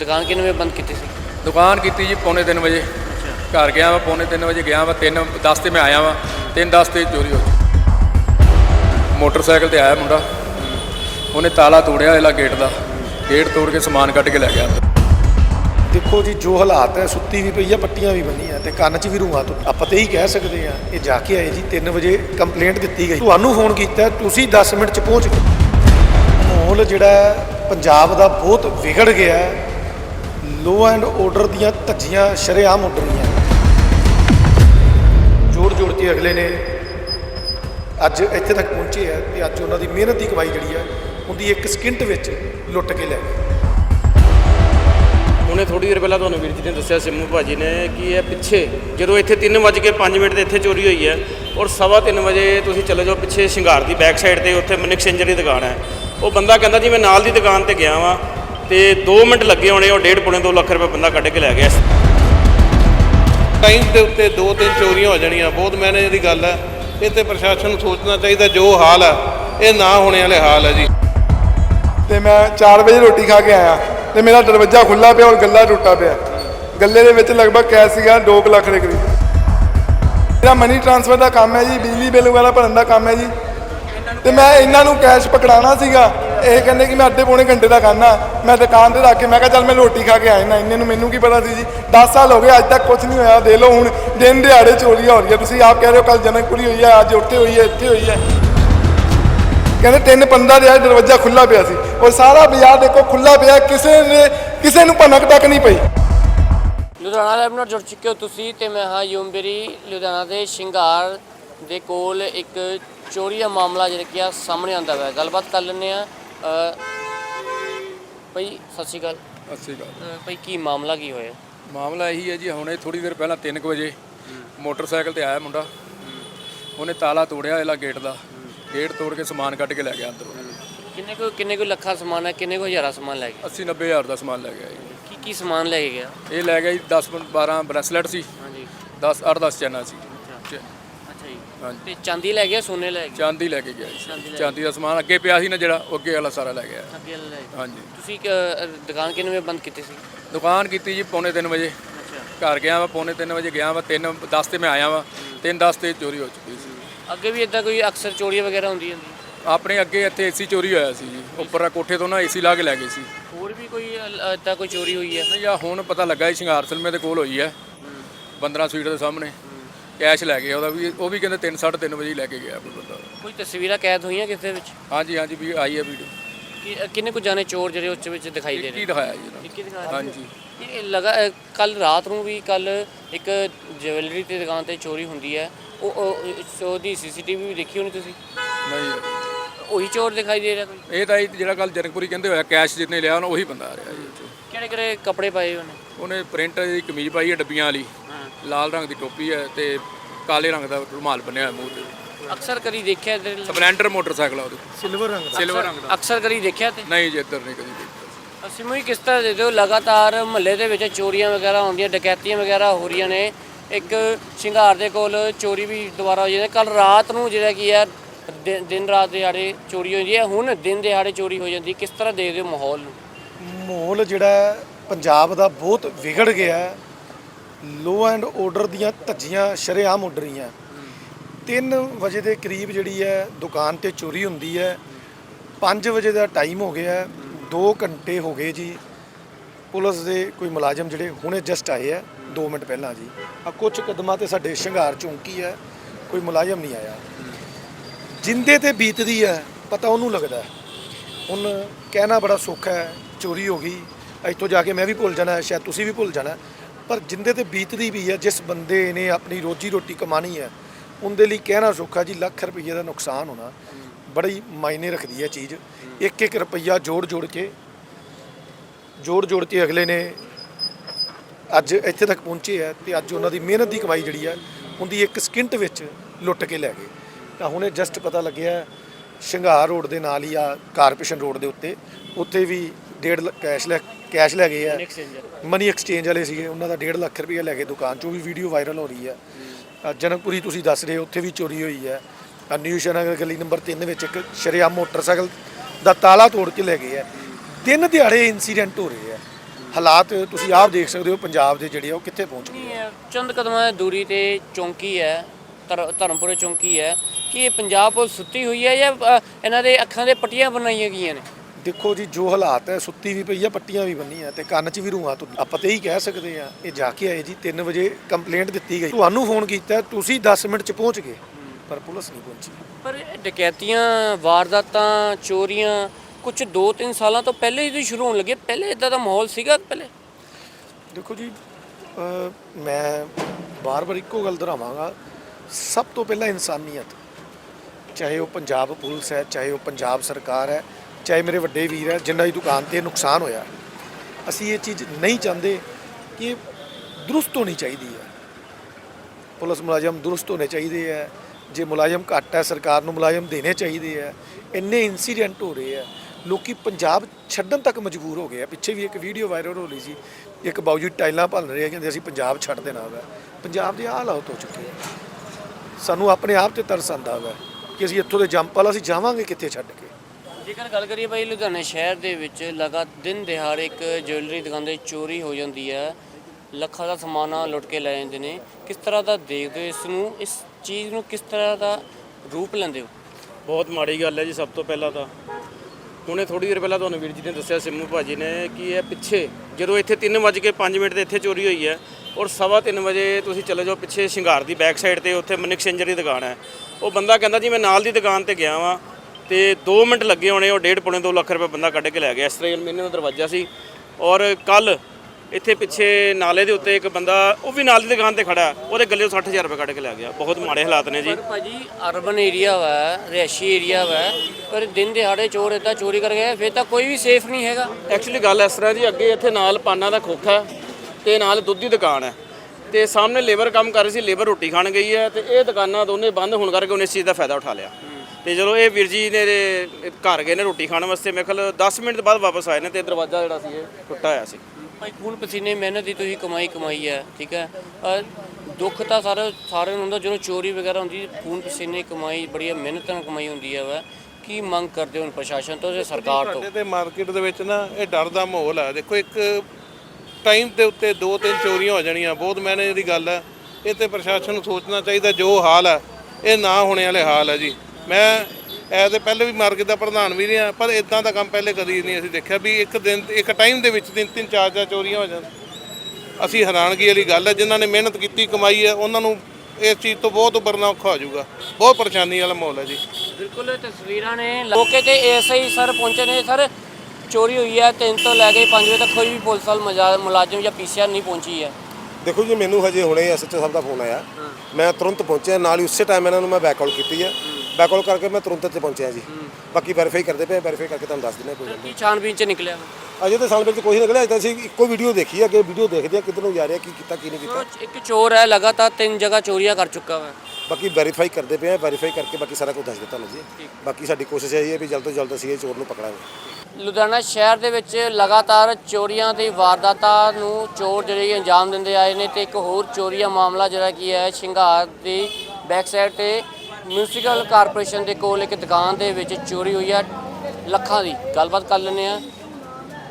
ਦੁਕਾਨ ਕਿੰਨੇ ਵਜੇ ਬੰਦ ਕੀਤੀ ਸੀ? ਦੁਕਾਨ ਕੀਤੀ ਜੀ ਪੌਣੇ 3 ਵਜੇ। ਘਰ ਗਿਆ ਵਾ ਪੌਣੇ 3 ਵਜੇ ਗਿਆ ਵਾ 3 10 ਤੇ ਮੈਂ ਆਇਆ ਵਾ 3 10 ਤੇ ਚੋਰੀ ਹੋ ਗਈ। ਮੋਟਰਸਾਈਕਲ ਤੇ ਆਇਆ ਮੁੰਡਾ। ਉਹਨੇ ਤਾਲਾ ਤੋੜਿਆ ਇਹਲਾ ਗੇਟ ਦਾ। ਗੇਟ ਤੋੜ ਕੇ ਸਮਾਨ ਕੱਢ ਕੇ ਲੈ ਗਿਆ। ਦੇਖੋ ਜੀ ਜੋ ਹਾਲਾਤ ਹੈ ਸੁੱਤੀ ਵੀ ਪਈ ਆ ਪੱਟੀਆਂ ਵੀ ਬੰਨੀਆਂ ਤੇ ਕੰਨ 'ਚ ਵੀ ਰੂਹਾਂ ਤੋਂ। ਆਪਾਂ ਤੇ ਹੀ ਕਹਿ ਸਕਦੇ ਆ ਇਹ ਜਾ ਕੇ ਆਏ ਜੀ 3 ਵਜੇ ਕੰਪਲੇਂਟ ਦਿੱਤੀ ਗਈ। ਤੁਹਾਨੂੰ ਫੋਨ ਕੀਤਾ ਤੁਸੀਂ 10 ਮਿੰਟ 'ਚ ਪਹੁੰਚ ਗਏ। ਮਾਹੌਲ ਜਿਹੜਾ ਪੰਜਾਬ ਦਾ ਬਹੁਤ ਵਿਗੜ ਗਿਆ ਲੋ ਐਂਡ ਆਰਡਰ ਦੀਆਂ ਧੱਜੀਆਂ ਸ਼ਰੇਆਮ ਉੱਡ ਰਹੀਆਂ ਜੋੜ ਜੋੜ ਕੇ ਅਗਲੇ ਨੇ ਅੱਜ ਇੱਥੇ ਤੱਕ ਪਹੁੰਚੇ ਆ ਤੇ ਅੱਜ ਉਹਨਾਂ ਦੀ ਮਿਹਨਤ ਦੀ ਕਮਾਈ ਜਿਹੜੀ ਆ, ਉਹਦੀ ਇੱਕ ਸਕਿੰਟ ਵਿੱਚ ਲੁੱਟ ਕੇ ਲੈ ਗਏ। ਹੁਣੇ ਥੋੜੀ ਦੇਰ ਪਹਿਲਾਂ ਤੁਹਾਨੂੰ ਵੀਰ ਜੀ ਨੇ ਦੱਸਿਆ, ਸਿੰਮੂ ਭਾਜੀ ਨੇ, ਕਿ ਇਹ ਪਿੱਛੇ ਜਦੋਂ ਇੱਥੇ 3:05 ਮਿੰਟ ਤੇ ਇੱਥੇ ਚੋਰੀ ਹੋਈ ਹੈ ਔਰ ਸਵਾ ਤਿੰਨ ਵਜੇ ਤੁਸੀਂ ਚਲੇ ਜਾਓ ਪਿੱਛੇ ਸ਼ਿੰਗਾਰ ਦੀ ਬੈਕ ਸਾਈਡ ਤੇ, ਉੱਥੇ ਮਨਿਕ ਸਿੰਜਰ ਦੀ ਦੁਕਾਨ ਹੈ। ਉਹ ਬੰਦਾ ਕਹਿੰਦਾ ਜੀ, ਮੈਂ ਨਾਲ ਦੀ ਦੁਕਾਨ ਤੇ ਗਿਆ ਵਾਂ। ਤੇ 2 ਮਿੰਟ ਲੱਗੇ ਹੋਣੇ ਉਹ 1.5 ਪੌਣੇ 2 ਲੱਖ ਰੁਪਏ ਬੰਦਾ ਕੱਢ ਕੇ ਲੈ ਗਿਆ ਟਾਈਮ ਦੇ ਉੱਤੇ ਦੋ ਤਿੰਨ ਚੋਰੀਆਂ ਹੋ ਜਾਣੀਆਂ ਬਹੁਤ ਮੈਨੇ ਦੀ ਗੱਲ ਹੈ ਇਹ ਤੇ ਪ੍ਰਸ਼ਾਸਨ ਨੂੰ ਸੋਚਣਾ ਚਾਹੀਦਾ ਜੋ ਹਾਲ ਹੈ ਇਹ ਨਾ ਹੋਣੇ ਵਾਲੇ ਹਾਲ ਹੈ ਜੀ। ਤੇ ਮੈਂ 4 ਵਜੇ ਰੋਟੀ ਖਾ ਕੇ ਆਇਆ ਤੇ ਮੇਰਾ ਦਰਵਾਜ਼ਾ ਖੁੱਲਾ ਪਿਆ ਔਰ ਗੱਲਾ ਟੁੱਟਾ ਪਿਆ। ਗੱਲੇ ਦੇ ਵਿੱਚ ਲਗਭਗ ਕੈਸ਼ ਸੀਗਾ 2 ਲੱਖ ਦੇ ਕਰੀਬ। ਮੇਰਾ ਮਨੀ ਟ੍ਰਾਂਸਫਰ ਦਾ ਕੰਮ ਹੈ ਜੀ ਬਿਜਲੀ ਬਿੱਲ ਵਗੈਰਾ ਭਰਨ ਦਾ ਕੰਮ ਹੈ ਜੀ। ਤੇ ਮੈਂ ਇਹਨਾਂ ਨੂੰ ਕੈਸ਼ ਪਕੜਾਉਣਾ ਸੀਗਾ ਇਹ ਕਹਿੰਦੇ ਕਿ ਮੈਂ ਅੱਧੇ ਪੌਣੇ ਘੰਟੇ ਦਾ ਖਾਣਾ ਮੈਂ ਦੁਕਾਨ ਤੇ ਰੱਖ ਕੇ ਮੈਂ ਕਿਹਾ ਚੱਲ ਮੈਂ ਰੋਟੀ ਖਾ ਕੇ ਆਇਆ ਨਾ ਇੰਨੇ ਨੂੰ ਮੈਨੂੰ ਕੀ ਪਤਾ ਸੀ ਜੀ? 10 ਸਾਲ ਹੋ ਗਏ, ਅੱਜ ਤੱਕ ਕੁਝ ਨਹੀਂ ਹੋਇਆ ਦੇ ਲਓ ਹੁਣ, ਦਿਨ ਦਿਹਾੜੇ ਚੋਰੀਆਂ ਹੋ ਰਹੀਆਂ, ਤੁਸੀਂ ਆਪ ਕਹਿ ਰਹੇ ਹੋ ਕੱਲ ਜਨਕਪੁਰੀ ਹੋਈ ਹੈ, ਅੱਜ ਉੱਥੇ ਹੋਈ ਹੈ, ਇੱਥੇ ਹੋਈ ਹੈ। ਕਹਿੰਦੇ ਤਿੰਨ ਪੰਦਾ ਦੇ ਦਰਵਾਜ਼ਾ ਖੁੱਲਾ ਪਿਆ ਸੀ। ਔਰ ਸਾਰਾ ਬਾਜ਼ਾਰ ਦੇਖੋ ਖੁੱਲਾ ਪਿਆ, ਕਿਸੇ ਨੇ, ਕਿਸੇ ਨੂੰ ਭਨਕ ਤੱਕ ਨਹੀਂ ਪਈ। ਲੁਧਿਆਣਾ ਲਾਈਵ ਨਾਲ ਜੁੜ ਚੁੱਕੇ ਹੋ ਤੁਸੀਂ ਤੇ ਮੈਂ ਹਾਂ ਯੂਮਬਰੀ, ਲੁਧਿਆਣਾ ਦੇ ਸ਼ਿੰਗਾਰ ਦੇ ਕੋਲ ਇੱਕ ਚੋਰੀ ਦਾ ਮਾਮਲਾ ਜਿਹੜਾ ਕਿ ਆ ਸਾਹਮਣੇ ਆਂਦਾ ਹੋਇਆ ਗੱਲਬਾਤ ਕਰ ਲੈਂਦੇ ਆ ਭਾਈ ਸਤਿ ਸ਼੍ਰੀ ਅਕਾਲ। ਅੱਛੀ ਗੱਲ ਅ, ਭਾਈ ਕੀ ਮਾਮਲਾ ਕੀ ਹੋਇਆ? ਮਾਮਲਾ ਇਹੀ ਹੈ ਜੀ ਹੁਣੇ ਥੋੜੀ ਦੇਰ ਪਹਿਲਾਂ 3 ਵਜੇ ਮੋਟਰਸਾਈਕਲ ਤੇ ਆਇਆ ਮੁੰਡਾ। ਉਹਨੇ ਤਾਲਾ ਤੋੜਿਆ ਇਹਲਾ ਗੇਟ ਦਾ। ਗੇਟ ਤੋੜ ਕੇ ਸਮਾਨ ਕੱਢ ਕੇ ਲੈ ਗਿਆ ਅੰਦਰੋਂ। ਕਿੰਨੇ ਕੋ ਕਿੰਨੇ ਕੋ ਲੱਖਾਂ ਸਮਾਨ ਹੈ ਕਿੰਨੇ ਕੋ ਹਜ਼ਾਰਾਂ ਸਮਾਨ ਲੈ ਗਿਆ? 80 90 ਹਜ਼ਾਰ ਦਾ ਸਮਾਨ ਲੈ ਗਿਆ ਜੀ। ਕੀ ਕੀ ਸਮਾਨ ਲੈ ਕੇ ਗਿਆ? ਇਹ ਲੈ ਗਿਆ ਜੀ 10 12 ਬ੍ਰੈਸਲੈਟ ਸੀ। ਹਾਂਜੀ। 10 8 10 ਚੈਨਾ ਸੀ। ਅੱਛਾ। ਹਾਂਜੀ। ਤੇ ਚਾਂਦੀ ਲੈ ਗਿਆ ਸੋਨੇ ਲੈ ਗਿਆ? ਚਾਂਦੀ ਲੈ ਕੇ ਗਿਆ ਚਾਂਦੀ ਜੀ ਲੈ ਚਾਂਦੀ ਦਾ ਸਮਾਨ ਅੱਗੇ ਪਿਆ ਸੀ ਨਾ ਜਿਹੜਾ ਉਹ ਅੱਗੇ ਵਾਲਾ ਸਾਰਾ ਲੈ ਗਿਆ। ਅੱਗੇ ਲੈ ਗਿਆ। ਹਾਂਜੀ। ਤੁਸੀਂ ਅ, ਦੁਕਾਨ ਕਿੰਨੇ ਵਜੇ ਬੰਦ ਕੀਤੀ ਸੀ? ਦੁਕਾਨ ਕੀਤੀ ਜੀ ਪੌਣੇ 3 ਵਜੇ। ਅੱਛਾ। ਘਰ ਗਿਆ ਵਾ ਪੌਣੇ 3 ਵਜੇ ਗਿਆ ਵਾ 3 10 ਤੇ ਮੈਂ ਆਇਆ ਵਾ। 3 10 ਤੇ ਚੋਰੀ ਹੋ ਚੁੱਕੀ ਸੀ। ਅੱਗੇ ਵੀ ਇਦਾਂ ਕੋਈ ਅਕਸਰ ਚੋਰੀਆਂ ਵਗੈਰਾ ਹੁੰਦੀਆਂ ਹੁੰਦੀਆਂ ਆਪਣੇ ਅੱਗੇ ਇੱਥੇ ਏਸੀ ਚੋਰੀ ਹੋਇਆ ਸੀ ਜੀ। ਉੱਪਰ ਕੋਠੇ ਤੋਂ ਨਾ ਏਸੀ ਲਾ ਕੇ ਲੈ ਗਏ ਸੀ। ਹੋਰ ਵੀ ਕੋਈ ਇਦਾਂ ਕੋਈ ਚੋਰੀ ਹੋਈ ਹੈ? ਨਹੀਂ ਆ ਹੁਣ ਪਤਾ ਲੱਗਾ ਜੀ ਸ਼ਿੰਗਾਰ ਫਿਲਮੇ ਦੇ ਕੋਲ ਹੋਈ ਹੈ। 15 ਸਵੀਟ ਦੇ ਸਾਹਮਣੇ। ਕੈਸ਼ ਲੈ ਗਿਆ ਉਹਦਾ ਵੀ ਉਹ ਵੀ ਕਹਿੰਦੇ 3 3:30 ਵਜੇ ਹੀ ਲੈ ਕੇ ਗਿਆ ਕੋਈ ਬੰਦਾ। ਕੋਈ ਤਸਵੀਰਾਂ ਕੈਦ ਹੋਈਆਂ ਕਿਸੇ ਵਿੱਚ? ਹਾਂਜੀ ਹਾਂਜੀ ਵੀ ਆਈ ਹੈ ਵੀਡੀਓ। ਕਿ ਕਿੰਨੇ ਕੁ ਜਾਣੇ ਚੋਰ ਜਿਹੜੇ ਉਸ ਵਿੱਚ ਦਿਖਾਈ ਦੇ ਕੀ ਰਹੇ? ਦਿਖਾਇਆ ਜੀ ਉਹਨਾਂ ਨੇ। ਕੀ ਦਿਖਾਇਆ? ਹਾਂਜੀ। ਇਹ ਲਗਾ ਕੱਲ ਰਾਤ ਨੂੰ ਵੀ ਕੱਲ ਇੱਕ ਜਵੈਲਰੀ ਦੀ ਦੁਕਾਨ ਤੇ ਚੋਰੀ ਹੁੰਦੀ ਹੈ। ਉਹ ਉਹ- ਉਹਦੀ ਸੀਸੀਟੀਵੀ ਵੀ ਦੇਖੀ ਹੋਣੀ ਤੁਸੀਂ? ਨਹੀਂ। ਉਹੀ ਚੋਰ ਦਿਖਾਈ ਦੇ ਰਿਹਾ ਕੋਈ? ਇਹ ਤਾਂ ਇਹ ਜਿਹੜਾ ਕੱਲ ਜਨਕਪੁਰੀ ਕਹਿੰਦੇ ਹੋਇਆ ਕੈਸ਼ ਜਿੰਨੇ ਲਿਆ ਉਹਨੂੰ ਉਹੀ ਬੰਦਾ ਆ ਰਿਹਾ ਜੀ। ਕਿਹੜੇ ਕਿਹੜੇ ਕੱਪੜੇ ਪਾਏ ਉਹਨੇ? ਉਹਨੇ ਪ੍ਰਿੰਟ ਦੀ ਕਮੀਜ਼ ਪਾਈ ਹੈ ਡੱਬੀਆਂ ਵਾਲੀ। ਲਾਲ ਰੰਗ ਦੀ ਟੋਪੀ ਹੈ ਤੇ ਕਾਲੇ ਰੰਗ ਦਾ ਰੁਮਾਲ ਬੰਨਿਆ ਹੋਇਆ ਮੂੰਹ ਤੇ। ਅਕਸਰ ਕਰੀ ਦੇਖਿਆ ਇੱਧਰ ਸਪਲੈਂਡਰ ਮੋਟਰਸਾਈਕਲ ਆ ਉਹਦੇ। ਸਿਲਵਰ ਰੰਗ ਦਾ। ਸਿਲਵਰ ਰੰਗ ਦਾ। ਅਕਸਰ ਕਰੀ ਦੇਖਿਆ ਤੇ? ਨਹੀਂ ਜੀ ਇੱਧਰ ਨਹੀਂ ਕਦੀ ਦੇਖਿਆ। ਅਸੀਂ ਵੀ ਕਿਸ ਤਰ੍ਹਾਂ ਦੇ ਦਿਓ? ਲਗਾਤਾਰ ਮਹੱਲੇ ਦੇ ਵਿੱਚ ਚੋਰੀਆਂ ਵਗੈਰਾ ਹੁੰਦੀਆਂ ਡਕੈਤੀਆਂ ਵਗੈਰਾ ਹੋ ਰਹੀਆਂ ਨੇ। ਇੱਕ ਸ਼ਿੰਗਾਰ ਦੇ ਕੋਲ ਚੋਰੀ ਵੀ ਦੁਬਾਰਾ ਹੋ ਜਾਂਦੀ ਕੱਲ ਰਾਤ ਨੂੰ ਜਿਹੜਾ ਕੀ ਹੈ ਦਿਨ- ਦਿਨ ਰਾਤ ਦਿਹਾੜੇ ਚੋਰੀ ਹੋ ਜਾਂਦੀ ਹੈ। ਹੁਣ ਦਿਨ ਦਿਹਾੜੇ ਚੋਰੀ ਹੋ ਜਾਂਦੀ ਕਿਸ ਤਰ੍ਹਾਂ ਦੇਖਦੇ ਹੋ ਮਾਹੌਲ ਨੂੰ? ਮਾਹੌਲ ਜਿਹੜਾ ਹੈ, ਪੰਜਾਬ ਦਾ ਬਹੁਤ ਵਿਗੜ ਗਿਆ ਲੋ ਐਂਡ ਆਰਡਰ ਦੀਆਂ ਧੱਜੀਆਂ ਸ਼ਰੇਆਮ ਉੱਡ ਰਹੀਆਂ। 3 ਵਜੇ ਦੇ ਕਰੀਬ ਜਿਹੜੀ ਹੈ ਦੁਕਾਨ ਤੇ ਚੋਰੀ ਹੁੰਦੀ ਹੈ। 5 ਵਜੇ ਦਾ ਟਾਈਮ ਹੋ ਗਿਆ 2 ਘੰਟੇ ਹੋ ਗਏ ਜੀ। ਪੁਲਿਸ ਦੇ ਕੋਈ ਮੁਲਾਜ਼ਮ ਜਿਹੜੇ ਹੁਣੇ ਜਸਟ ਆਏ ਆ 2 ਮਿੰਟ ਪਹਿਲਾਂ ਜੀ। ਆ ਕੁਝ ਕਦਮਾਂ ਤੇ ਸਾਡੇ ਸ਼ਿੰਗਾਰ ਚੌਂਕੀ ਹੈ। ਕੋਈ ਮੁਲਾਜ਼ਮ ਨਹੀਂ ਆਇਆ। ਜਿੰਦੇ ਤੇ ਬੀਤਦੀ ਹੈ, ਪਤਾ ਉਹਨੂੰ ਲੱਗਦਾ ਹੁਣ ਕਹਿਣਾ ਬੜਾ ਸੌਖਾ ਹੈ, ਚੋਰੀ ਹੋ ਗਈ। ਇੱਥੋਂ ਜਾ ਕੇ ਮੈਂ ਵੀ ਭੁੱਲ ਜਾਣਾ ਸ਼ਾਇਦ ਤੁਸੀਂ ਵੀ ਭੁੱਲ ਜਾਣਾ ਪਰ ਜਿੰਦੇ ਤੇ ਬੀਤਦੀ ਵੀ ਹੈ ਜਿਸ ਬੰਦੇ ਨੇ ਆਪਣੀ ਰੋਜੀ ਰੋਟੀ ਕਮਾਣੀ ਹੈ ਉਹਦੇ ਲਈ ਕਹਿਣਾ ਸੌਖਾ ਜੀ, ਲੱਖ ਰੁਪਏ ਦਾ ਨੁਕਸਾਨ ਹੋਣਾ, ਬੜੀ ਮਾਇਨੇ ਰੱਖਦੀ ਹੈ ਚੀਜ਼। ਇੱਕ ਇੱਕ ਰੁਪਈਆ ਜੋੜ ਜੋੜ ਕੇ, ਜੋੜ ਜੋੜ ਕੇ ਅਗਲੇ ਨੇ ਅੱਜ ਇੱਥੇ ਤੱਕ ਪਹੁੰਚੇ ਹੈ ਤੇ ਅੱਜ ਉਹਨਾਂ ਦੀ ਮਿਹਨਤ ਦੀ ਕਮਾਈ ਜਿਹੜੀ ਹੈ ਉਹਦੀ ਇੱਕ ਸਕਿੰਟ ਵਿੱਚ ਲੁੱਟ ਕੇ ਲੈ ਗਏ। ਤਾਂ ਹੁਣੇ ਜਸਟ ਪਤਾ ਲੱਗਿਆ, ਸ਼ਿੰਗਾਰ ਰੋਡ ਦੇ ਨਾਲ ਹੀ ਆ, ਕਾਰਪੋਰੇਸ਼ਨ ਰੋਡ ਦੇ ਉੱਤੇ, ਉੱਥੇ ਵੀ ਡੇਢ ਲੱਖ ਕੈਸ਼ ਲੈ ਕੈਸ਼ ਲੈ ਗਏ ਆ। ਮਨੀ ਐਕਸਚੇਂਜ ਵਾਲੇ। ਸੀਗੇ ਉਹਨਾਂ ਦਾ 1.5 ਲੱਖ ਰੁਪਏ ਲੈ ਕੇ ਦੁਕਾਨ ਚੋਂ ਵੀ ਵੀਡੀਓ ਵਾਇਰਲ ਹੋ ਰਹੀ ਹੈ ਜਨਕਪੁਰੀ ਤੁਸੀਂ ਦੱਸ ਰਹੇ ਹੋ ਉੱਥੇ ਵੀ ਚੋਰੀ ਹੋਈ ਹੈ ਨਿਊ ਸ਼ਨਗਰ ਗਲੀ ਨੰਬਰ 3 ਵਿੱਚ ਇੱਕ ਸ਼ਰੇਆਮ ਮੋਟਰਸਾਈਕਲ ਦਾ ਤਾਲਾ ਤੋੜ ਕੇ ਲੈ ਗਏ ਆ। ਦਿਨ ਦਿਹਾੜੇ ਇਨਸੀਡੈਂਟ ਹੋ ਰਹੇ ਆ। ਹਾਲਾਤ ਤੁਸੀਂ ਆਪ ਦੇਖ ਸਕਦੇ ਹੋ ਪੰਜਾਬ ਦੇ ਜਿਹੜੇ ਆ ਉਹ ਕਿੱਥੇ ਪਹੁੰਚ ਗਏ ਚੰਦ ਕਦਮਾਂ ਦੀ ਦੂਰੀ ਤੇ ਚੌਂਕੀ ਹੈ ਧਰ- ਧਰਮਪੁਰੇ ਚੌਂਕੀ ਹੈ ਕਿ ਇਹ ਪੰਜਾਬ ਪੁਲਿਸ ਸੁੱਤੀ ਹੋਈ ਹੈ ਜਾਂ ਇਹਨਾਂ ਦੇ ਅੱਖਾਂ ਦੇ ਪੱਟੀਆਂ ਬਣਾਈਆਂ ਗਈਆਂ ਨੇ? ਦੇਖੋ ਜੀ ਜੋ ਹਾਲਾਤ ਹੈ ਸੁੱਤੀ ਵੀ ਪਈ ਆ ਪੱਟੀਆਂ ਵੀ ਬੰਨੀਆਂ ਤੇ ਕੰਨ 'ਚ ਵੀ ਰੂਹਾਂ ਤੋਂ ਆਪਾਂ ਤੇ ਹੀ ਕਹਿ ਸਕਦੇ ਆ ਇਹ ਜਾ ਕੇ ਆਏ ਜੀ 3 ਵਜੇ ਕੰਪਲੇਂਟ ਦਿੱਤੀ ਗਈ। ਤੁਹਾਨੂੰ ਫੋਨ ਕੀਤਾ ਤੁਸੀਂ 10 ਮਿੰਟ 'ਚ ਪਹੁੰਚ ਗਏ ਪਰ ਪੁਲਿਸ ਨਹੀਂ ਪਹੁੰਚੀ। ਪਰ ਡਕੈਤੀਆਂ ਵਾਰਦਾਤਾਂ ਚੋਰੀਆਂ ਕੁਝ 2-3 ਸਾਲਾਂ ਤੋਂ ਪਹਿਲੇ ਹੀ ਤੋਂ ਸ਼ੁਰੂ ਹੋਣ ਲੱਗੇ। ਪਹਿਲੇ ਇਦਾਂ ਦਾ ਮਾਹੌਲ ਸੀਗਾ ਪਹਿਲੇ? ਦੇਖੋ ਜੀ ਮੈਂ ਬਾਰ-ਬਾਰ ਇੱਕੋ ਗੱਲ ਦੁਹਰਾਵਾਂਗਾ। ਸਭ ਤੋਂ ਪਹਿਲਾਂ ਇਨਸਾਨੀਅਤ ਚਾਹੇ ਉਹ ਪੰਜਾਬ ਪੁਲਿਸ ਹੈ ਚਾਹੇ ਉਹ ਪੰਜਾਬ ਸਰਕਾਰ ਹੈ ਚਾਹੇ ਮੇਰੇ ਵੱਡੇ ਵੀਰ ਹੈ ਜਿਨ੍ਹਾਂ ਦੀ ਦੁਕਾਨ ਤੇ ਨੁਕਸਾਨ ਹੋਇਆ, ਅਸੀਂ ਇਹ ਚੀਜ਼ ਨਹੀਂ ਚਾਹੁੰਦੇ ਕਿ ਦਰੁਸਤ ਹੋਣੀ ਚਾਹੀਦੀ ਹੈ। ਪੁਲਿਸ ਮੁਲਾਜ਼ਮ ਦਰੁਸਤ ਹੋਣੇ ਚਾਹੀਦੇ ਹੈ, ਜੇ ਮੁਲਾਜ਼ਮ ਘੱਟ ਹੈ, ਸਰਕਾਰ ਨੂੰ ਮੁਲਾਜ਼ਮ ਦੇਣੇ ਚਾਹੀਦੇ ਹੈ, ਇੰਨੇ ਇਨਸੀਡੈਂਟ ਹੋ ਰਹੇ ਆ ਲੋਕੀ ਪੰਜਾਬ ਛੱਡਣ ਤੱਕ ਮਜਬੂਰ ਹੋ ਗਏ ਆ ਪਿੱਛੇ ਵੀ ਇੱਕ ਵੀਡੀਓ ਵਾਇਰਲ ਹੋ ਰਹੀ ਸੀ, ਇੱਕ ਬਾਊਜੀ ਟਾਈਲਾਂ ਭੰਨ ਰਹੇ ਆ ਕਹਿੰਦੇ ਅਸੀਂ ਪੰਜਾਬ ਛੱਡ ਦੇਣਾ ਵਾ। ਪੰਜਾਬ ਦੀ ਆਹ ਹਾਲਾਤ ਹੋ ਚੁੱਕੇ ਆ ਸਾਨੂੰ ਆਪਣੇ ਆਪ ਤੇ ਤਰਸ ਆਉਂਦਾ ਵਾ ਕਿ ਅਸੀਂ ਇੱਥੋਂ ਦੇ ਜੰਪ ਵਾਲਾ, ਅਸੀਂ ਜਾਵਾਂਗੇ ਕਿੱਥੇ ਛੱਡ ਕੇ? ਜੇਕਰ ਗੱਲ ਕਰੀਏ ਭਾਈ ਲੁਧਿਆਣਾ ਸ਼ਹਿਰ ਦੇ ਵਿੱਚ ਲਗਾ ਦਿਨ ਦਿਹਾੜੇ ਇੱਕ ਜਵੈਲਰੀ ਦੁਕਾਨ ਦੇ ਚੋਰੀ ਹੋ ਜਾਂਦੀ ਹੈ। ਲੱਖਾਂ ਦਾ ਸਮਾਨ ਲੁੱਟ ਕੇ ਲੈ ਜਾਂਦੇ ਨੇ। ਕਿਸ ਤਰ੍ਹਾਂ ਦਾ ਦੇਖਦੇ ਹੋ ਇਸ ਨੂੰ ਇਸ ਚੀਜ਼ ਨੂੰ ਕਿਸ ਤਰ੍ਹਾਂ ਦਾ ਰੂਪ ਲੈਂਦੇ ਹੋ? ਬਹੁਤ ਮਾੜੀ ਗੱਲ ਹੈ ਜੀ ਸਭ ਤੋਂ ਪਹਿਲਾਂ ਤਾਂ। ਹੁਣੇ ਥੋੜੀ ਦੇਰ ਪਹਿਲਾਂ ਤੁਹਾਨੂੰ ਵੀਰ ਜੀ ਨੇ ਦੱਸਿਆ, ਸਿੰਮੂ ਭਾਜੀ ਨੇ, ਕਿ ਇਹ ਪਿੱਛੇ ਜਦੋਂ ਇੱਥੇ 3:05 ਮਿੰਟ ਤੇ ਇੱਥੇ ਚੋਰੀ ਹੋਈ ਹੈ ਔਰ ਸਵਾ ਤਿੰਨ ਵਜੇ ਤੁਸੀਂ ਚਲੇ ਜਾਓ ਪਿੱਛੇ ਸ਼ਿੰਗਾਰ ਦੀ ਬੈਕ ਸਾਈਡ ਤੇ, ਉੱਥੇ ਮਨਿਕ ਸਿੰਜਰ ਦੀ ਦੁਕਾਨ ਹੈ। ਉਹ ਬੰਦਾ ਕਹਿੰਦਾ ਜੀ ਮੈਂ ਨਾਲ ਦੀ ਦੁਕਾਨ ਤੇ ਗਿਆ ਵਾਂ। ਤੇ 2 ਮਿੰਟ ਲੱਗੇ ਹੋਣੇ ਉਹ 1.5 ਪੌਣੇ 2 ਲੱਖ ਰੁਪਏ ਬੰਦਾ ਕੱਢ ਕੇ ਲੈ ਗਿਆ। ਇਸ ਤਰ੍ਹਾਂ ਮੈਨੇ ਦਾ ਦਰਵਾਜ਼ਾ ਸੀ। ਔਰ ਕੱਲ ਇੱਥੇ ਪਿੱਛੇ ਨਾਲੇ ਦੇ ਉੱਤੇ ਇੱਕ ਬੰਦਾ ਉਹ ਵੀ ਨਾਲ ਦੀ ਦੁਕਾਨ ਤੇ ਖੜਾ ਉਹਦੇ ਗੱਲੇ 60000 ਰੁਪਏ ਕੱਢ ਕੇ ਲੈ ਗਿਆ। ਬਹੁਤ ਮਾੜੇ ਹਾਲਾਤ ਨੇ ਜੀ। ਪਰ ਭਾਜੀ ਅਰਬਨ ਏਰੀਆ ਵਾ ਰਿਹਾਇਸ਼ੀ ਏਰੀਆ ਵਾ ਪਰ ਦਿਨ ਦਿਹਾੜੇ ਚੋਰ ਇਦਾਂ ਚੋਰੀ ਕਰ ਗਏ ਫਿਰ ਤਾਂ ਕੋਈ ਵੀ ਸੇਫ ਨਹੀਂ ਹੈਗਾ। ਐਕਚੁਅਲੀ ਗੱਲ ਇਸ ਤਰ੍ਹਾਂ ਜੀ ਅੱਗੇ ਇੱਥੇ ਨਾਲ ਪਾਨਾਂ ਦਾ ਖੋਖਾ ਹੈ ਤੇ ਨਾਲ ਦੁੱਧ ਦੀ ਦੁਕਾਨ ਹੈ। ਤੇ ਸਾਹਮਣੇ ਲੇਬਰ ਕੰਮ ਕਰ ਰਹੀ ਸੀ ਲੇਬਰ ਰੋਟੀ ਖਾਣ ਗਈ ਹੈ ਤੇ ਇਹ ਦੁਕਾਨਾਂ ਦੋਨੇ ਬੰਦ ਹੋਣ ਕਰਕੇ ਉਹਨੇ ਇਸ ਚੀਜ਼ ਦਾ ਫਾਇਦਾ ਉਠਾ ਲਿਆ। ਤੇ ਜਦੋਂ ਇਹ ਵੀਰ ਜੀ ਨੇ ਘਰ ਗਏ ਨੇ ਰੋਟੀ ਖਾਣ ਵਾਸਤੇ। ਮੇਰੇ ਖਿਆਲ 10 ਮਿੰਟ ਬਾਅਦ ਵਾਪਸ ਆਏ ਨੇ ਤੇ ਦਰਵਾਜ਼ਾ ਜਿਹੜਾ ਸੀ ਇਹ ਟੁੱਟਾ ਹੋਇਆ ਸੀ। ਭਾਈ ਖੂਨ ਪਸੀਨੇ ਮਿਹਨਤ ਦੀ ਤੁਸੀਂ ਕਮਾਈ ਕਮਾਈ ਹੈ ਠੀਕ ਹੈ? ਦੁੱਖ ਤਾਂ ਸਾਰੇ ਸਾਰਿਆਂ ਨੂੰ ਹੁੰਦਾ ਜਦੋਂ ਚੋਰੀ ਵਗੈਰਾ ਹੁੰਦੀ ਖੂਨ ਪਸੀਨੇ ਕਮਾਈ ਬੜੀ ਮਿਹਨਤ ਨਾਲ ਕਮਾਈ ਹੁੰਦੀ ਹੈ ਵਾ। ਕੀ ਮੰਗ ਕਰਦੇ ਹੋ ਹੁਣ ਪ੍ਰਸ਼ਾਸਨ ਤੋਂ ਤੇ ਸਰਕਾਰ ਤੋਂ? ਤੇ ਮਾਰਕੀਟ ਦੇ ਵਿੱਚ ਨਾ ਇਹ ਡਰ ਦਾ ਮਾਹੌਲ ਹੈ ਦੇਖੋ ਇੱਕ ਟਾਈਮ ਦੇ ਉੱਤੇ ਦੋ ਤਿੰਨ ਚੋਰੀਆਂ ਹੋ ਜਾਣੀਆਂ ਬਹੁਤ ਮੈਨੇ ਦੀ ਗੱਲ ਹੈ। ਇਹ ਤੇ ਪ੍ਰਸ਼ਾਸਨ ਨੂੰ ਸੋਚਣਾ ਚਾਹੀਦਾ ਜੋ ਹਾਲ ਹੈ ਇਹ ਨਾ ਹੋਣੇ ਵਾਲੇ ਹਾਲ ਹੈ ਜੀ। ਮੈਂ ਐ ਤੇ ਪਹਿਲੇ ਵੀ ਮਾਰਕੀਟ ਦਾ ਪ੍ਰਧਾਨ ਵੀ ਰਿਹਾ ਪਰ ਇਦਾਂ ਦਾ ਕੰਮ ਪਹਿਲੇ ਕਦੀ ਨਹੀਂ ਅਸੀਂ ਦੇਖਿਆ ਵੀ ਇੱਕ ਦਿਨ ਇੱਕ ਟਾਈਮ ਦੇ ਵਿੱਚ ਤਿੰਨ ਤਿੰਨ ਚਾਰ ਚਾਰ ਚੋਰੀਆਂ ਹੋ ਜਾਣ। ਅਸੀਂ ਹੈਰਾਨਗੀ ਵਾਲੀ ਗੱਲ ਹੈ ਜਿਨ੍ਹਾਂ ਨੇ ਮਿਹਨਤ ਕੀਤੀ ਕਮਾਈ ਹੈ ਉਹਨਾਂ ਨੂੰ ਇਸ ਚੀਜ਼ ਤੋਂ ਬਹੁਤ ਉਭਰਨਾ ਔਖਾ ਹੋ ਜਾਊਗਾ। ਬਹੁਤ ਪਰੇਸ਼ਾਨੀ ਵਾਲਾ ਮਾਹੌਲ ਹੈ ਜੀ। ਬਿਲਕੁਲ ਇਹ ਤਸਵੀਰਾਂ ਨੇ ਮੌਕੇ ਤੇ ਐਸਆਈ ਸਰ ਪਹੁੰਚੇ ਨੇ ਸਰ ਚੋਰੀ ਹੋਈ ਹੈ 3 ਤੋਂ ਲੈ ਕੇ 5 ਵਜੇ ਤੱਕ ਕੋਈ ਵੀ ਪੁਲਿਸ ਵਾਲ ਮੁਲਾਜ਼ਮ ਜਾਂ ਪੀਸੀਆਰ ਨਹੀਂ ਪਹੁੰਚੀ ਹੈ। ਦੇਖੋ ਜੀ ਮੈਨੂੰ ਹਜੇ ਹੁਣੇ ਐਸਐਚਓ ਸਾਹਿਬ ਦਾ ਫੋਨ ਆਇਆ। ਮੈਂ ਤੁਰੰਤ ਪਹੁੰਚਿਆ ਨਾਲ ਹੀ ਉਸੇ ਟਾਈਮ ਇਹਨਾਂ ਨੂੰ ਮੈਂ ਬੈਕ ਕਾਲ ਕੀਤੀ ਹੈ। ਬੈਕ ਕਾਲ ਕਰਕੇ ਮੈਂ ਤੁਰੰਤ ਇੱਥੇ ਪਹੁੰਚਿਆ ਜੀ। ਬਾਕੀ ਵੈਰੀਫਾਈ ਕਰਦੇ ਪਏ ਵੈਰੀਫਾਈ ਕਰਕੇ ਤੁਹਾਨੂੰ ਦੱਸ ਦਿੰਦੇ ਕੋਈ ਗੱਲ ਕੀ ਛਾਣਬੀਨ ਚ ਨਿਕਲਿਆ? ਨਹੀਂ ਅਜੇ ਤਾਂ ਸਾਲ ਵਿੱਚ ਕੋਈ ਨਿਕਲਿਆ ਅਜੇ ਤਾਂ ਅਸੀਂ ਇੱਕੋ ਵੀਡੀਓ ਦੇਖੀ ਹੈ ਅੱਗੇ ਵੀਡੀਓ ਦੇਖਦੇ ਆ ਕਿੱਧਰ ਨੂੰ ਜਾ ਰਿਹਾ ਕੀ ਕੀਤਾ ਕੀ ਨਹੀਂ ਕੀਤਾ। ਉਹ ਇੱਕ ਚੋਰ ਹੈ ਲਗਾਤਾਰ ਤਿੰਨ ਜਗ੍ਹਾ ਚੋਰੀਆਂ ਕਰ ਚੁੱਕਾ ਵਾ। ਬਾਕੀ ਵੈਰੀਫਾਈ ਕਰਦੇ ਪਏ ਆ ਵੈਰੀਫਾਈ ਕਰਕੇ ਬਾਕੀ ਸਾਰਾ ਕੁਝ ਦੱਸ ਦਿੱਤਾ ਤੁਹਾਨੂੰ ਜੀ। ਬਾਕੀ ਸਾਡੀ ਕੋਸ਼ਿਸ਼ ਇਹ ਹੈ ਵੀ ਜਲਦ ਤੋਂ ਜਲਦ ਅਸੀਂ ਇਹ ਚੋਰ ਨੂੰ ਪਕੜਾਂਗੇ। ਲੁਧਿਆਣਾ ਸ਼ਹਿਰ ਦੇ ਵਿੱਚ ਲਗਾਤਾਰ ਚੋਰੀਆਂ ਦੀ ਵਾਰਦਾਤਾਂ ਨੂੰ ਚੋਰ ਜਿਹੜੇ ਅੰਜਾਮ ਦਿੰਦੇ ਆਏ ਨੇ ਤੇ ਇੱਕ ਹੋਰ ਚੋਰੀਆ ਮਾਮਲਾ ਜਿਹੜਾ ਕੀ ਹੈ ਸ਼ਿੰਗਾਰ ਦੀ ਬੈਕ ਸਾਈਡ ਤੇ ਮਿਊਨਿਸਪਲ ਕਾਰਪੋਰੇਸ਼ਨ ਦੇ ਕੋਲ ਇੱਕ ਦੁਕਾਨ ਦੇ ਵਿੱਚ ਚੋਰੀ ਹੋਈ ਹੈ ਲੱਖਾਂ ਦੀ। ਗੱਲਬਾਤ ਕਰ ਲੈਂਦੇ ਆ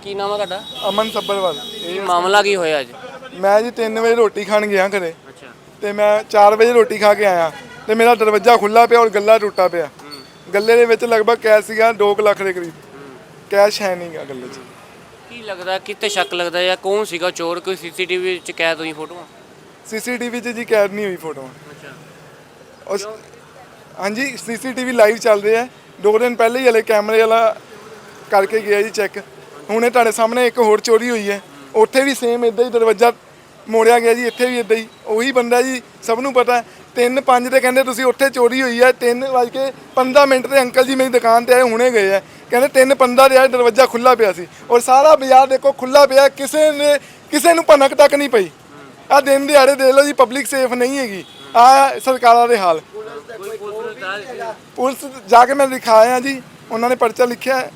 ਕੀ ਨਾਮ ਹੈ ਤੁਹਾਡਾ? ਅਮਨ ਸੱਬਰਵਾਲ ਕੀ ਮਾਮਲਾ ਕੀ ਹੋਇਆ ਅੱਜ? ਮੈਂ ਜੀ 3 ਵਜੇ ਰੋਟੀ ਖਾਣ ਗਿਆ ਘਰੇ। ਅੱਛਾ। ਤੇ ਮੈਂ 4 ਵਜੇ ਰੋਟੀ ਖਾ ਕੇ ਆਇਆ। ਤੇ ਮੇਰਾ ਦਰਵਾਜ਼ਾ ਖੁੱਲਾ ਪਿਆ ਔਰ ਗੱਲਾ ਟੁੱਟਾ ਪਿਆ। ਗੱਲੇ ਦੇ ਵਿੱਚ ਲਗਭਗ ਕੈਸ਼ ਸੀਗਾ 2 ਲੱਖ ਦੇ ਕਰੀਬ। ਕੈਸ਼ ਹੈ ਨਹੀਂਗਾ ਗੱਲੇ 'ਚ। ਕੀ ਲੱਗਦਾ ਕਿਤੇ ਸ਼ੱਕ ਲੱਗਦਾ ਜਾਂ ਕੌਣ ਸੀਗਾ ਚੋਰ? ਕੋਈ ਸੀਸੀਟੀਵੀ ਵਿੱਚ ਕੈਦ ਹੋਈ ਫੋਟੋਆਂ? ਸੀਸੀਟੀਵੀ 'ਚ ਜੀ ਕੈਦ ਨਹੀਂ ਹੋਈ ਫੋਟੋਆਂ। ਅੱਛਾ। ਉਸ ਹਾਂਜੀ, ਸੀਸੀਟੀਵੀ ਲਾਈਵ ਚੱਲ ਰਿਹਾ ਹੈ। ਦੋ ਦਿਨ ਪਹਿਲੇ ਹੀ ਹਲੇ ਕੈਮਰੇ ਵਾਲਾ ਕਰਕੇ ਗਿਆ ਜੀ ਚੈੱਕ। ਹੁਣੇ ਤੁਹਾਡੇ ਸਾਹਮਣੇ ਇੱਕ ਹੋਰ ਚੋਰੀ ਹੋਈ ਹੈ। ਉੱਥੇ ਵੀ ਸੇਮ ਇਦਾਂ ਹੀ ਦਰਵਾਜ਼ਾ ਮੋੜਿਆ ਗਿਆ ਜੀ, ਇੱਥੇ ਵੀ ਇਦਾਂ ਹੀ। ਉਹੀ ਬੰਦਾ ਜੀ, ਸਭ ਨੂੰ ਪਤਾ ਤਿੰਨ ਪੰਜ ਤੇ ਕਹਿੰਦੇ ਤੁਸੀਂ ਉੱਥੇ ਚੋਰੀ ਹੋਈ ਹੈ। ਤਿੰਨ ਵੱਜ ਕੇ 15 ਮਿੰਟ ਤੇ ਅੰਕਲ ਜੀ ਮੇਰੀ ਦੁਕਾਨ ਤੇ ਆਏ, ਹੁਣੇ ਗਏ ਆ ਕਹਿੰਦੇ ਤਿੰਨ ਪੰਦਾ ਦੇ ਆਏ, ਦਰਵਾਜ਼ਾ ਖੁੱਲਾ ਪਿਆ ਸੀ। ਔਰ ਸਾਰਾ ਬਾਜ਼ਾਰ ਦੇਖੋ ਖੁੱਲਾ ਪਿਆ ਕਿਸੇ ਨੇ, ਕਿਸੇ ਨੂੰ ਭਨਕ ਤੱਕ ਨਹੀਂ ਪਈ। ਆ ਦਿਨ ਦਿਹਾੜੇ ਦੇ ਲਓ ਜੀ ਪਬਲਿਕ ਸੇਫ ਨਹੀਂ ਹੈਗੀ। ਆ ਸਰਕਾਰਾਂ ਦੇ ਹਾਲ। ਪੁਲਿਸ ਜਾ ਕੇ ਮੈਂ ਦਿਖਾਇਆ ਜੀ ਉਹਨਾਂ ਨੇ ਪਰਚਾ ਲਿਖਿਆ ਹੈ,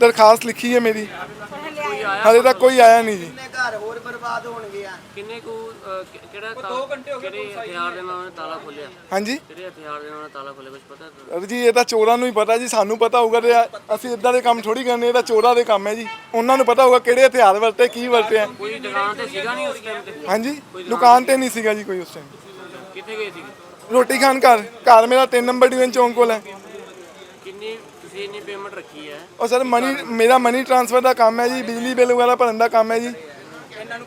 ਦਰਖਾਸਤ ਲਿਖੀ ਹੈ ਮੇਰੀ। ਹਾਲੇ ਤੱਕ ਕੋਈ ਆਇਆ ਨਹੀਂ ਜੀ। ਕਿੰਨੇ ਘਰ ਹੋਰ ਬਰਬਾਦ ਹੋਣਗੇ ਆ? ਕਿੰਨੇ ਕੁ ਅਹ, ਕਿ- ਕਿਹੜਾ 2 ਘੰਟੇ ਹੋ ਗਏ ਕਿਹੜੇ ਹਥਿਆਰ ਦੇ ਨਾਲ ਉਹਨੇ ਤਾਲਾ ਖੋਲਿਆ ਹਾਂਜੀ। ਕਿਹੜੇ ਹਥਿਆਰ ਦੇ ਨਾਲ ਉਹਨੇ ਤਾਲਾ ਖੋਲਿਆ ਕੁਝ ਪਤਾ ਤੁਹਾਨੂੰ? ਅਰੇ ਜੀ ਇਹ ਤਾਂ ਚੋਰਾਂ ਨੂੰ ਹੀ ਪਤਾ ਜੀ ਸਾਨੂੰ ਪਤਾ ਹੋਊਗਾ ਤੇ ਅਸੀਂ ਇਦਾਂ ਦੇ ਕੰਮ ਥੋੜੀ ਕਰਨੇ ਇਹ ਤਾਂ ਚੋਰਾਂ ਦੇ ਕੰਮ ਹੈ ਜੀ। ਉਹਨਾਂ ਨੂੰ ਪਤਾ ਹੋਊਗਾ ਕਿਹੜੇ ਹਥਿਆਰ ਵਰਤੇ ਕੀ ਵਰਤੇ ਆ। ਕੋਈ ਦੁਕਾਨ ਤੇ ਸੀਗਾ ਨਹੀਂ ਉਸ ਟਾਈਮ ਤੇ? ਹਾਂਜੀ ਦੁਕਾਨ ਤੇ ਨਹੀਂ ਸੀਗਾ ਜੀ ਕੋਈ ਉਸ ਟਾਈਮ ਕਿੱਥੇ ਗਏ ਸੀ ਰੋਟੀ ਖਾਣ ਘਰ ਘਰ ਮੇਰਾ 3 ਨੰਬਰ ਡਿਵੀਜ਼ਨ ਚੌਂਕ ਕੋਲ ਹੈ। ਕਿੰਨੀ ਤੁਸੀਂ ਇੰਨੀ ਪੇਮੈਂਟ ਰੱਖੀ ਹੈ? ਉਹ ਸਰ ਮਨੀ ਮੇਰਾ ਮਨੀ ਟ੍ਰਾਂਸਫਰ ਦਾ ਕੰਮ ਹੈ ਜੀ ਬਿਜਲੀ ਬਿੱਲ ਵਗੈਰਾ ਭਰਨ ਦਾ ਕੰਮ ਹੈ ਜੀ।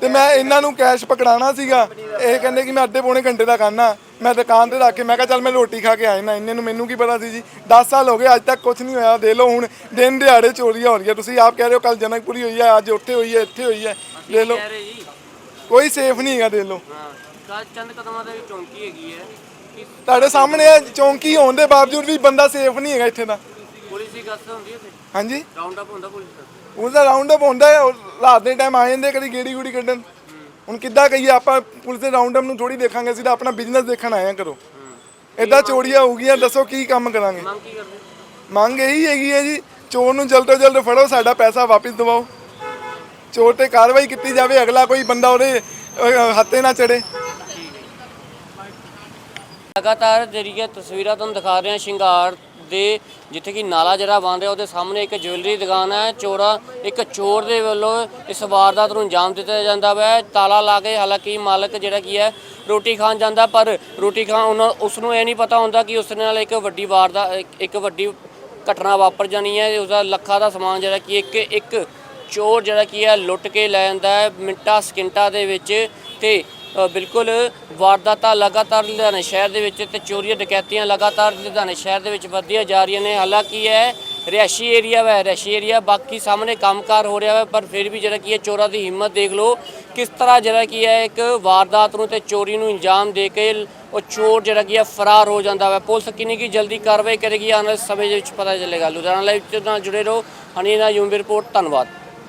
ਤੇ ਮੈਂ ਇਹਨਾਂ ਨੂੰ ਕੈਸ਼ ਪਕੜਾਣਾ ਸੀਗਾ। ਇਹ ਕਹਿੰਦੇ ਕਿ ਮੈਂ ਅੱਧੇ ਪੌਣੇ ਘੰਟੇ ਦਾ ਕਰਨਾ ਮੈਂ ਦੁਕਾਨ ਤੇ ਰੱਖ ਕੇ ਮੈਂ ਕਿਹਾ ਚੱਲ ਮੈਂ ਰੋਟੀ ਖਾ ਕੇ ਆਇਆ ਨਾ ਇੰਨੇ ਨੂੰ ਮੈਨੂੰ ਕੀ ਪਤਾ ਸੀ ਜੀ? 10 ਸਾਲ ਹੋ ਗਏ ਅੱਜ ਤੱਕ ਕੁਝ ਨਹੀਂ ਹੋਇਆ। ਦੇ ਲਓ ਹੁਣ ਦਿਨ ਦਿਹਾੜੇ ਚੋਰੀਆਂ ਹੋ ਰਹੀਆਂ। ਤੁਸੀਂ ਆਪ ਕਹਿ ਰਹੇ ਹੋ ਕੱਲ ਜਨਕਪੁਰੀ ਹੋਈ ਹੈ ਅੱਜ ਉੱਥੇ ਹੋਈ ਹੈ ਇੱਥੇ ਹੋਈ ਹੈ। ਦੇ ਲਓ। ਕੋਈ ਸੇਫ ਨਹੀਂ ਹੈਗਾ ਦੇ ਲਓ। ਹਾਂ ਚੰਦ ਕਦਮਾਂ ਦਾ ਵੀ ਚੌਂਕੀ ਹੈਗੀ ਹੈ। ਤੁਹਾਡੇ ਸਾਹਮਣੇ ਹੈ ਚੌਂਕੀ ਹੋਣ ਦੇ ਬਾਵਜੂਦ ਵੀ ਬੰਦਾ ਸੇਫ ਨਹੀਂ ਹੈਗਾ ਇੱਥੇ ਦਾ ਪੁਲਿਸ ਦੀ ਗਸ਼ਤ ਹੁੰਦੀ ਹੈ ਹਾਂਜੀ। ਰਾਉਂਡ ਅਪ ਹੁੰਦਾ ਪੁਲਿਸ ਦਾ? ਉਹਦਾ ਰਾਉਂਡ ਅਪ ਹੁੰਦਾ ਹੈ ਰਾਤ ਦੇ ਟਾਈਮ ਆ ਜਾਂਦੇ ਕਦੀ ਗੇੜੀ ਗੂੜੀ ਕੱਢਣ। ਹੁਣ ਕਿੱਦਾਂ ਕਹੀਏ ਆਪਾਂ ਪੁਲਿਸ ਦੇ ਰਾਉਂਡ ਅਪ ਨੂੰ ਥੋੜੀ ਦੇਖਾਂਗੇ ਅਸੀਂ ਤਾਂ ਆਪਣਾ ਬਿਜ਼ਨਸ ਦੇਖਣ ਆਏ ਆ ਕਰੋ ਇਦਾਂ ਚੋਰੀਆਂ ਹੋ ਗਈਆਂ ਦੱਸੋ ਕੀ ਕੰਮ ਕਰਾਂਗੇ? ਮੰਗ ਕੀ ਕਰਦੇ? ਮੰਗ ਇਹੀ ਹੈਗੀ ਹੈ ਜੀ ਚੋਰ ਨੂੰ ਜਲਦ ਤੋਂ ਜਲਦ ਫੜੋ ਸਾਡਾ ਪੈਸਾ ਵਾਪਸ ਦਿਵਾਓ। ਚੋਰ ਤੇ ਕਾਰਵਾਈ ਕੀਤੀ ਜਾਵੇ ਅਗਲਾ ਕੋਈ ਬੰਦਾ ਉਹਦੇ ਅਹ, ਹੱਥੇ ਨਾ ਚੜੇ ਲਗਾਤਾਰ ਜਿਹੜੀਆਂ ਤਸਵੀਰਾਂ ਤੁਹਾਨੂੰ ਦਿਖਾ ਰਹੇ ਹਾਂ, ਸ਼ਿੰਗਾਰ ਦੇ, ਜਿੱਥੇ ਕਿ ਨਾਲਾ ਜਿਹੜਾ ਬਣ ਰਿਹਾ, ਉਹਦੇ ਸਾਹਮਣੇ ਇੱਕ ਜੁਐਲਰੀ ਦੁਕਾਨ ਹੈ, ਚੋਰਾ, ਇੱਕ ਚੋਰ ਦੇ ਵੱਲੋਂ ਇਸ ਵਾਰਦਾਤ ਨੂੰ ਅੰਜਾਮ ਦਿੱਤਾ ਜਾਂਦਾ ਵਾ। ਤਾਲਾ ਲਾ ਕੇ ਹਾਲਾਂਕਿ ਮਾਲਕ ਜਿਹੜਾ ਕੀ ਹੈ, ਰੋਟੀ ਖਾਣ ਜਾਂਦਾ, ਪਰ ਰੋਟੀ ਖਾਣ ਉਹਨਾਂ ਉਸ ਨੂੰ ਇਹ ਨਹੀਂ ਪਤਾ ਹੁੰਦਾ ਕਿ ਉਸ ਨਾਲ ਇੱਕ ਵੱਡੀ ਵਾਰਦਾ, ਇੱਕ- ਵੱਡੀ ਘਟਨਾ ਵਾਪਰ ਜਾਣੀ ਹੈ। ਤੇ ਉਸਦਾ ਲੱਖਾਂ ਦਾ ਸਮਾਨ ਜਿਹੜਾ ਕਿ ਇੱਕ ਇੱਕ ਚੋਰ ਜਿਹੜਾ ਕੀ ਹੈ, ਲੁੱਟ ਕੇ ਲੈ ਜਾਂਦਾ ਹੈ, ਮਿੰਟਾਂ, ਸਕਿੰਟਾਂ ਦੇ ਵਿੱਚ ਤੇ ਬਿਲਕੁਲ ਵਾਰਦਾਤਾਂ ਲਗਾਤਾਰ ਲੁਧਿਆਣਾ ਸ਼ਹਿਰ ਦੇ ਵਿੱਚ ਤੇ ਚੋਰੀਆਂ, ਡਕੈਤੀਆਂ ਲਗਾਤਾਰ ਲੁਧਿਆਣਾ ਸ਼ਹਿਰ ਦੇ ਵਿੱਚ ਵੱਧਦੀਆਂ ਜਾ ਰਹੀਆਂ ਨੇ। ਹਾਲਾਂਕਿ ਇਹ ਰਿਹਾਇਸ਼ੀ ਏਰੀਆ ਵਾ, ਰਿਹਾਇਸ਼ੀ ਏਰੀਆ, ਬਾਕੀ ਸਾਹਮਣੇ ਕੰਮਕਾਰ ਹੋ ਰਿਹਾ ਵਾ, ਪਰ ਫਿਰ ਵੀ ਜਿਹੜਾ ਕੀ ਹੈ ਚੋਰਾਂ ਦੀ ਹਿੰਮਤ ਦੇਖ ਲਓ, ਕਿਸ ਤਰ੍ਹਾਂ ਜਿਹੜਾ ਕੀ ਹੈ ਇੱਕ ਵਾਰਦਾਤ ਨੂੰ ਤੇ ਚੋਰੀ ਨੂੰ ਅੰਜਾਮ ਦੇ ਕੇ ਉਹ ਚੋਰ ਜਿਹੜਾ ਕੀ ਹੈ ਫਰਾਰ ਹੋ ਜਾਂਦਾ ਵਾ। ਪੁਲਿਸ ਕਿੰਨੀ ਕੀ ਜਲਦੀ ਕਾਰਵਾਈ ਕਰੇਗੀ, ਆਉਣ ਵਾਲੇ ਸਮੇਂ ਦੇ ਵਿੱਚ ਪਤਾ ਚੱਲੇਗਾ। ਲੁਧਿਆਣਾ ਲਾਈਵ ਦੇ ਨਾਲ ਜੁੜੇ ਰਹੋ, ਹਨੀ ਨਾ ਯੂਮ ਰਿਪੋਰਟ, ਧੰਨਵਾਦ।